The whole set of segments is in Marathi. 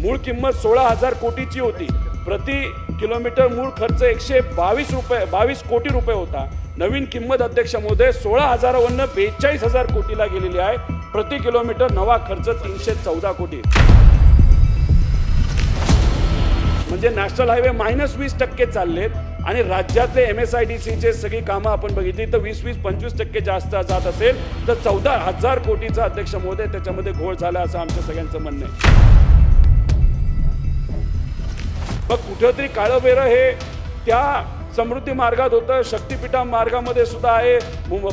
मूळ किंमत सोळा हजार कोटीची होती. प्रति किलोमीटर मूळ खर्च एकशे बावीस रुपये बावीस कोटी रुपये होता. नवीन किंमत अध्यक्ष महोदय सोळा हजारावरनं बेचाळीस हजार कोटीला गेलेली आहे. प्रति किलोमीटर नवा खर्च तीनशे चौदा कोटी. म्हणजे नॅशनल हायवे मायनस वीस टक्के चाललेत आणि राज्यातले एम एस आय डी सीचे सगळी कामं आपण बघितली तर वीस वीस पंचवीस टक्के जास्त जात असेल तर चौदा हजार कोटीचा अध्यक्ष महोदय त्याच्यामध्ये घोळ झाला असं आमच्या सगळ्यांचं म्हणणं आहे. मग कुठंतरी काळं हे त्या समृद्धी मार्गात होतं. शक्तीपीठा मार्गामध्ये सुद्धा आहे.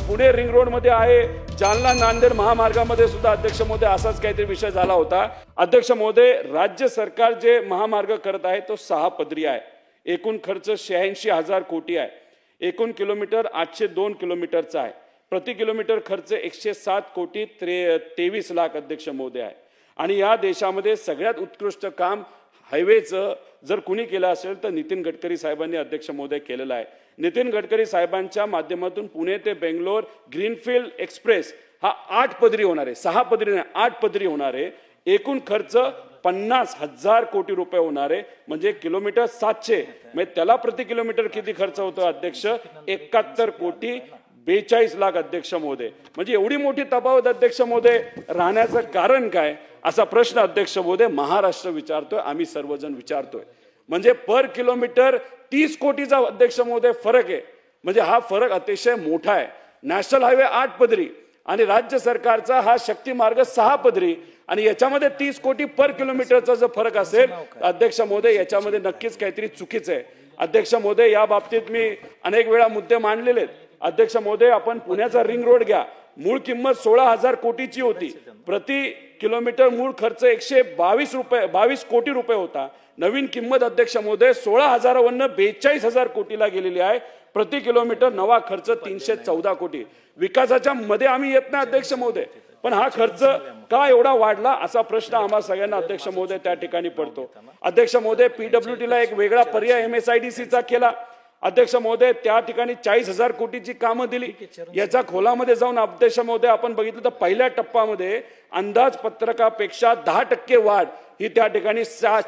पुणे रिंग रोडमध्ये आहे. जालना नांदेड महामार्गामध्ये सुद्धा अध्यक्ष महोदय असाच काहीतरी विषय झाला होता. अध्यक्ष महोदय राज्य सरकार जे महामार्ग करत आहे तो सहा पदरी आहे. एकूण खर्च शहाऐंशी हजार कोटी आहे. एकूण किलोमीटर आठशे दोन किलोमीटरचा आहे. प्रति किलोमीटर खर्च एकशे सात कोटी त्रे तेवीस लाख अध्यक्ष महोदय आहे. आणि या देशामध्ये सगळ्यात उत्कृष्ट काम हायवेचं जर कुणी केलं असेल तर नितीन गडकरी साहेबांनी अध्यक्ष महोदय केलेलं आहे. नितीन गडकरी साहेबांच्या माध्यमातून पुणे ते बेंगलोर ग्रीनफील्ड एक्सप्रेस हा आठ पदरी होणार आहे सहा पदरी नाही आठ पदरी होणार आहे. एकूण खर्च पन्नास हजार कोटी रुपये होणार आहे म्हणजे किलोमीटर सातशे. म्हणजे त्याला प्रति किलोमीटर किती खर्च होतो अध्यक्ष? एकाहत्तर कोटी बेचाळीस लाख अध्यक्ष महोदय म्हणजे एवढी मोठी तफावत अध्यक्ष महोदय राहण्याचं कारण काय? असा प्रश्न अध्यक्ष महोदय महाराष्ट्र विचारतोय आम्ही सर्वजण विचारतोय. म्हणजे पर किलोमीटर तीस कोटीचा अध्यक्ष महोदय फरक आहे. म्हणजे हा फरक अतिशय मोठा आहे. नॅशनल हायवे आठ पदरी आणि राज्य सरकारचा हा शक्ती मार्ग सहा पदरी आणि याच्यामध्ये तीस कोटी पर किलोमीटरचा जर फरक असेल तर अध्यक्ष महोदय याच्यामध्ये नक्कीच काहीतरी चुकीचं आहे. अध्यक्ष महोदय या बाबतीत मी अनेक वेळा मुद्दे मांडलेले आहेत. अध्यक्ष महोदय आपण पुण्याचा रिंग रोड घ्या. मूळ किंमत सोळा हजार कोटीची होती. प्रति किलोमीटर मूळ खर्च एकशे बावीस रुपये बावीस कोटी रुपये होता. नवीन किंमत अध्यक्ष महोदय सोळा हजारावरनं बेचाळीस हजार कोटीला गेलेली आहे. प्रति किलोमीटर नवा खर्च तीनशे चौदा कोटी. विकासाच्या मध्ये आम्ही येत नाही अध्यक्ष महोदय. पण हा खर्च का एवढा वाढला असा प्रश्न आम्हा सगळ्यांना अध्यक्ष महोदय त्या ठिकाणी पडतो. अध्यक्ष महोदय पीडब्ल्यू ला एक वेगळा पर्याय एम एस आय डी सीचा केला. अध्यक्ष महोदय त्या ठिकाणी चाळीस हजार कोटीची कामं दिली. याचा खोलामध्ये जाऊन अध्यक्ष महोदय आपण बघितलं तर पहिल्या टप्प्यामध्ये अंदाजपत्रकापेक्षा दहा टक्के वाढ ही त्या ठिकाणी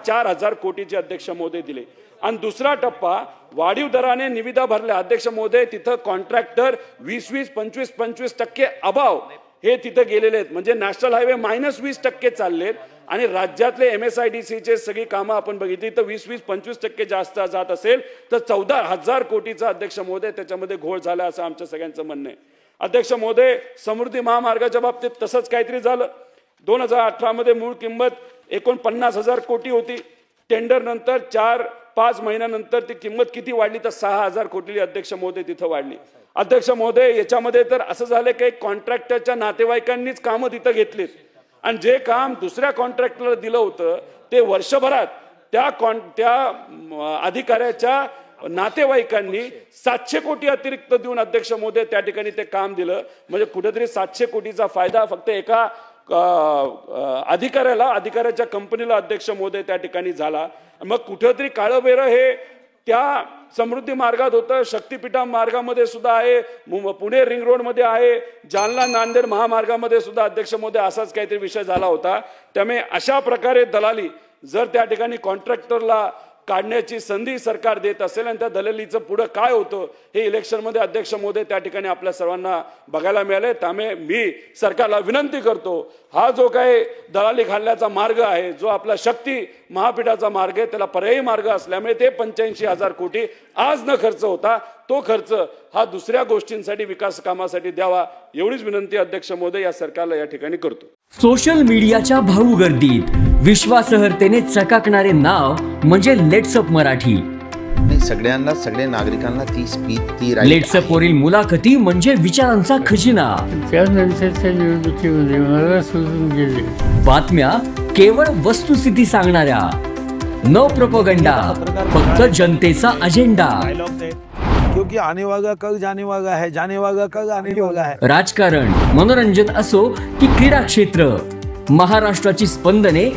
चार हजार कोटीचे अध्यक्ष महोदय दिले. आणि दुसरा टप्पा वाढीव दराने निविदा भरल्या. अध्यक्ष महोदय तिथं कॉन्ट्रॅक्टर वीस वीस पंचवीस पंचवीस टक्के अभाव. हे तिथं गेलेले आहेत. म्हणजे नॅशनल हायवे मायनस वीस टक्के चाललेत आणि राज्यातले एम एस आय डी सीचे सगळी कामं आपण बघितली. तर वीस वीस पंचवीस टक्के जास्त जात असेल तर चौदा हजार कोटीचा अध्यक्ष महोदय त्याच्यामध्ये घोळ झाला असं आमच्या सगळ्यांचं म्हणणं आहे. अध्यक्ष महोदय समृद्धी महामार्गाच्या बाबतीत तसंच काहीतरी झालं. दोन हजार अठरामध्ये मूळ किंमत एकोणपन्नास हजार कोटी होती. टेंडर नंतर चार पाच महिन्यानंतर ती किंमत किती वाढली तर सहा हजार कोटीली अध्यक्ष महोदय तिथं वाढली. अध्यक्ष महोदय याच्यामध्ये तर असं झालं की कॉन्ट्रॅक्टरच्या नातेवाईकांनीच कामं तिथं घेतलीत. आणि जे काम दुसऱ्या कॉन्ट्रॅक्टरला दिलं होतं ते वर्षभरात त्या कॉन त्या अधिकाऱ्याच्या नातेवाईकांनी सातशे कोटी अतिरिक्त देऊन अध्यक्ष महोदय त्या ठिकाणी ते काम दिलं. म्हणजे कुठेतरी सातशे कोटीचा फायदा फक्त एका अधिकाऱ्याला अधिकाऱ्याच्या कंपनीला अध्यक्ष महोदय त्या ठिकाणी झाला. मग कुठंतरी काळंबेरं हे त्या समृद्धी मार्गात होतं. शक्तीपीठा मार्गामध्ये सुद्धा आहे. मु- पुणे रिंग रोडमध्ये आहे. जालना नांदेड महामार्गामध्ये सुद्धा अध्यक्ष महोदय असाच काहीतरी विषय झाला होता. त्यामुळे अशा प्रकारे दलाली जर त्या ठिकाणी कॉन्ट्रॅक्टरला काढण्याची संधी सरकार देत असेल आणि त्या दलालीचं पुढं काय होतं हे इलेक्शनमध्ये अध्यक्ष मोदी त्या ठिकाणी आपल्या सर्वांना बघायला मिळाले. त्यामुळे मी सरकारला विनंती करतो हा जो काही दलाली घालण्याचा मार्ग आहे जो आपला शक्ती महापीठाचा मार्ग आहे त्याला पर्यायी मार्ग असल्यामुळे ते पंच्याऐंशी हजार कोटी आज न खर्च होता तो खर्च हा दुसऱ्या गोष्टींसाठी विकास कामासाठी द्यावा एवढीच विनंती अध्यक्ष मोदी या सरकारला या ठिकाणी करतो. सोशल मीडियाच्या भाऊ गर्दीत विश्वासहर्तेने चकाकणारे नाव म्हणजे लेट्सअप मराठी. नाही सगळ्यांना सगळ्या नागरिकांना ती स्पीच ती right लेट्सअप वरील मुलाखती म्हणजे विचारांचा खजिना. त्यानंतरच्या निवडणुकीमध्ये मला सोडून गेले. बातम्या केवळ वस्तुस्थिती सांगणाऱ्या. न प्रपोगंडा फक्त जनतेचा अजेंडा. क्योंकि आने वाला कल जाने वाला है जाने वाला कल आने वाला है. राजकारण मनोरंजन असो की क्रीडा क्षेत्र. महाराष्ट्राची स्पंदने